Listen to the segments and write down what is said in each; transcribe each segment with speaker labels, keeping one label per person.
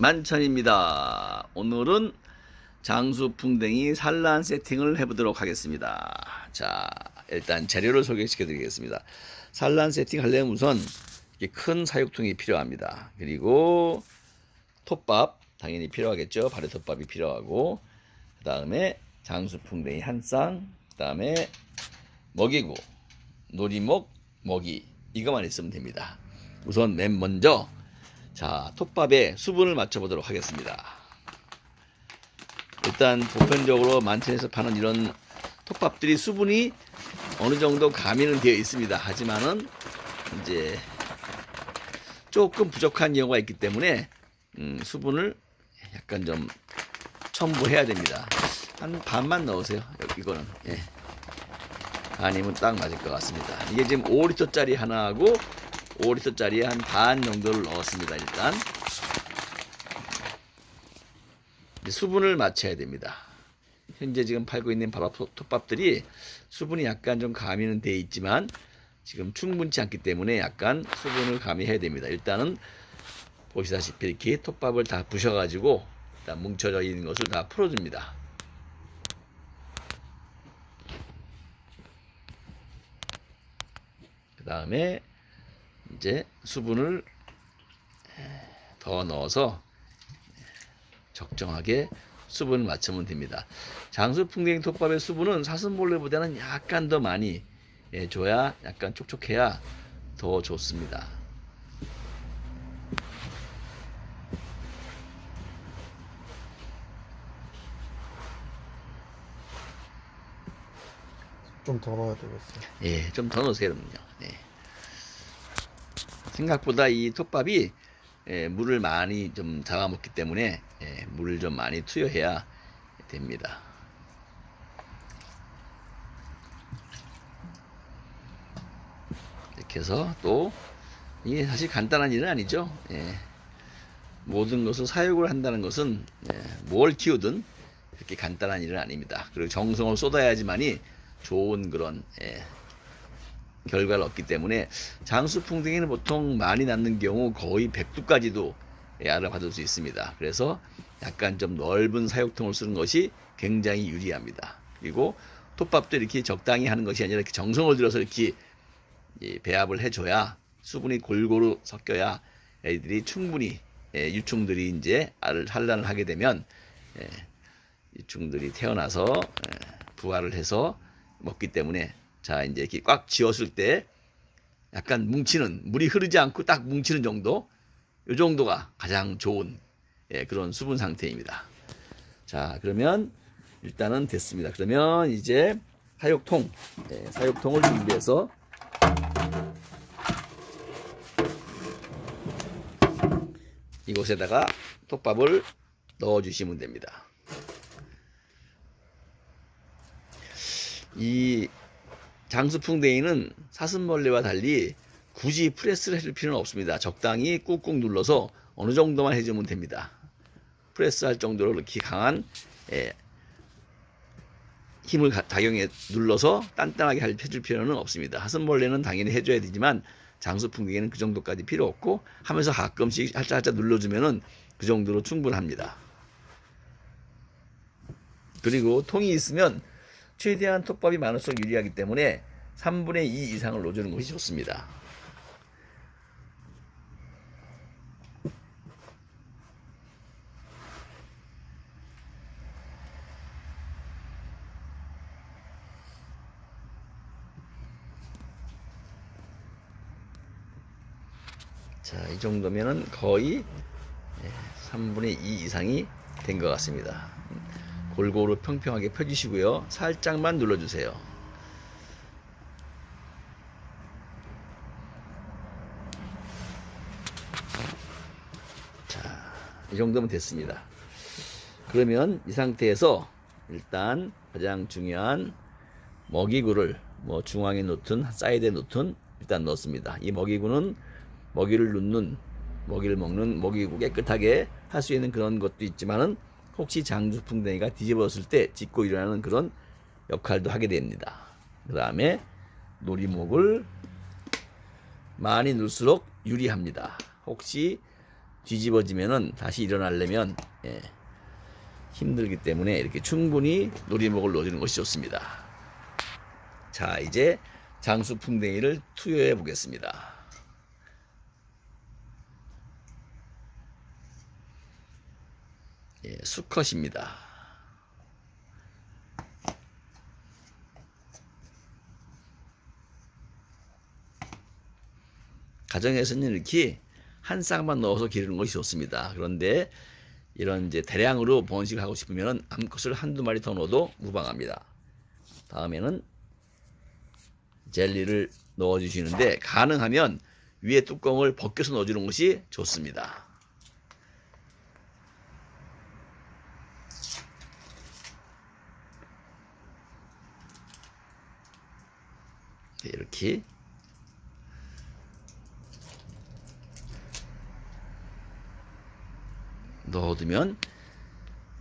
Speaker 1: 만천입니다. 오늘은 장수풍뎅이 산란 세팅을 해보도록 하겠습니다. 자, 일단 재료를 소개시켜 드리겠습니다. 산란 세팅 하려면 우선 큰 사육통이 필요합니다. 그리고 톱밥, 당연히 필요하겠죠. 발효톱밥이 필요하고, 그 다음에 장수풍뎅이 한 쌍, 그 다음에 먹이구, 놀이목, 먹이, 이거만 있으면 됩니다. 우선 맨 먼저 자, 톱밥에 수분을 맞춰보도록 하겠습니다. 일단 보편적으로 만천에서 파는 이런 톱밥들이 수분이 어느 정도 가미는 되어 있습니다. 하지만은 이제 조금 부족한 경우가 있기 때문에 음, 수분을 약간 좀 첨부해야 됩니다. 한 반만 넣으세요. 이거는 예. 반이면 딱 맞을 것 같습니다. 이게 지금 5리터짜리 하나하고 5리터짜리에 한 반 정도를 넣었습니다. 일단 이제 수분을 맞춰야 됩니다. 현재 지금 팔고 있는 밥밥 톱밥들이 수분이 약간 좀 가미는 돼 있지만 지금 충분치 않기 때문에 약간 수분을 가미해야 됩니다. 일단은 보시다시피 이렇게 톱밥을 다 부셔가지고 일단 뭉쳐져 있는 것을 다 풀어줍니다. 그 다음에 이제 수분을 더 넣어서 적정하게 수분을 맞추면 됩니다. 장수 풍뎅이 톱밥의 수분은 사슴벌레보다는 약간 더 많이 예, 줘야 약간 촉촉해야 더 좋습니다.
Speaker 2: 좀 더 넣어야 되겠어.
Speaker 1: 예, 좀 더 넣으세요, 그럼요. 네. 생각보다 이 톱밥이 예, 물을 많이 좀 잡아먹기 때문에 예, 물을 좀 많이 투여해야 됩니다. 이렇게 해서 또 이게 사실 간단한 일은 아니죠. 예. 모든 것을 사육을 한다는 것은 예, 뭘 키우든 그렇게 간단한 일은 아닙니다. 그리고 정성을 쏟아야지만이 좋은 그런 예, 결과를 얻기 때문에 장수풍뎅이는 보통 많이 낳는 경우 거의 100두까지도 알을 받을 수 있습니다. 그래서 약간 좀 넓은 사육통을 쓰는 것이 굉장히 유리합니다. 그리고 톱밥도 이렇게 적당히 하는 것이 아니라 이렇게 정성을 들여서 이렇게 이 배합을 해줘야 수분이 골고루 섞여야 애들이 충분히 예, 유충들이 이제 알을 산란을 하게 되면 예, 유충들이 태어나서 예, 부화를 해서 먹기 때문에 자 이제 이렇게 꽉 지었을 때 약간 뭉치는 물이 흐르지 않고 딱 뭉치는 정도 이 정도가 가장 좋은 예, 그런 수분 상태입니다. 자 그러면 일단은 됐습니다. 그러면 이제 사육통 예, 사육통을 준비해서 이곳에다가 톱밥을 넣어 주시면 됩니다. 이 장수풍뎅이는 사슴벌레와 달리 굳이 프레스를 해줄 필요는 없습니다. 적당히 꾹꾹 눌러서 어느 정도만 해주면 됩니다. 프레스할 정도로 이렇게 강한 예, 힘을 가- 작용해 눌러서 단단하게 할- 해줄 필요는 없습니다. 사슴벌레는 당연히 해줘야 되지만 장수풍뎅이는 그 정도까지 필요 없고 하면서 가끔씩 살짝살짝 눌러주면은 그 정도로 충분합니다. 그리고 통이 있으면 최대한 톱밥이 많을수록 유리하기 때문에 3분의 2 이상을 넣어주는 것이 좋습니다. 자, 이 정도면은 거의 3분의 2 이상이 된 것 같습니다. 골고루 평평하게 펴주시고요. 살짝만 눌러주세요. 자, 이 정도면 됐습니다. 그러면 이 상태에서 일단 가장 중요한 먹이구를 뭐 중앙에 놓든 사이드에 놓든 일단 넣습니다. 이 먹이구는 먹이를 눕는 먹이를 먹는 먹이고 깨끗하게 할 수 있는 그런 것도 있지만은 혹시 장수풍뎅이가 뒤집었을 때 짚고 일어나는 그런 역할도 하게 됩니다. 그 다음에 놀이목을 많이 넣을수록 유리합니다. 혹시 뒤집어지면은 다시 일어나려면 예, 힘들기 때문에 이렇게 충분히 놀이목을 놓아주는 것이 좋습니다. 자, 이제 장수풍뎅이를 투여해 보겠습니다. 예, 수컷입니다. 가정에서는 이렇게 한 쌍만 넣어서 기르는 것이 좋습니다. 그런데 이런 이제 대량으로 번식을 하고 싶으면 암컷을 한두 마리 더 넣어도 무방합니다. 다음에는 젤리를 넣어 주시는데 가능하면 위에 뚜껑을 벗겨서 넣어 주는 것이 좋습니다. 이렇게 넣어두면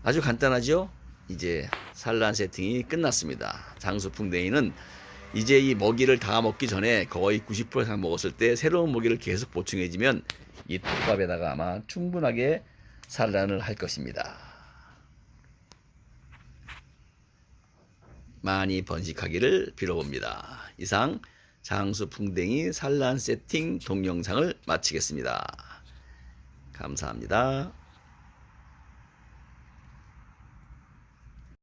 Speaker 1: 아주 간단하죠? 이제 산란 세팅이 끝났습니다. 장수풍뎅이는 이제 이 먹이를 다 먹기 전에 거의 90% 이상 먹었을 때 새로운 먹이를 계속 보충해주면 이 톱밥에다가 아마 충분하게 산란을 할 것입니다. 많이 번식하기를 빌어봅니다. 이상 장수풍뎅이 산란 세팅 동영상을 마치겠습니다. 감사합니다.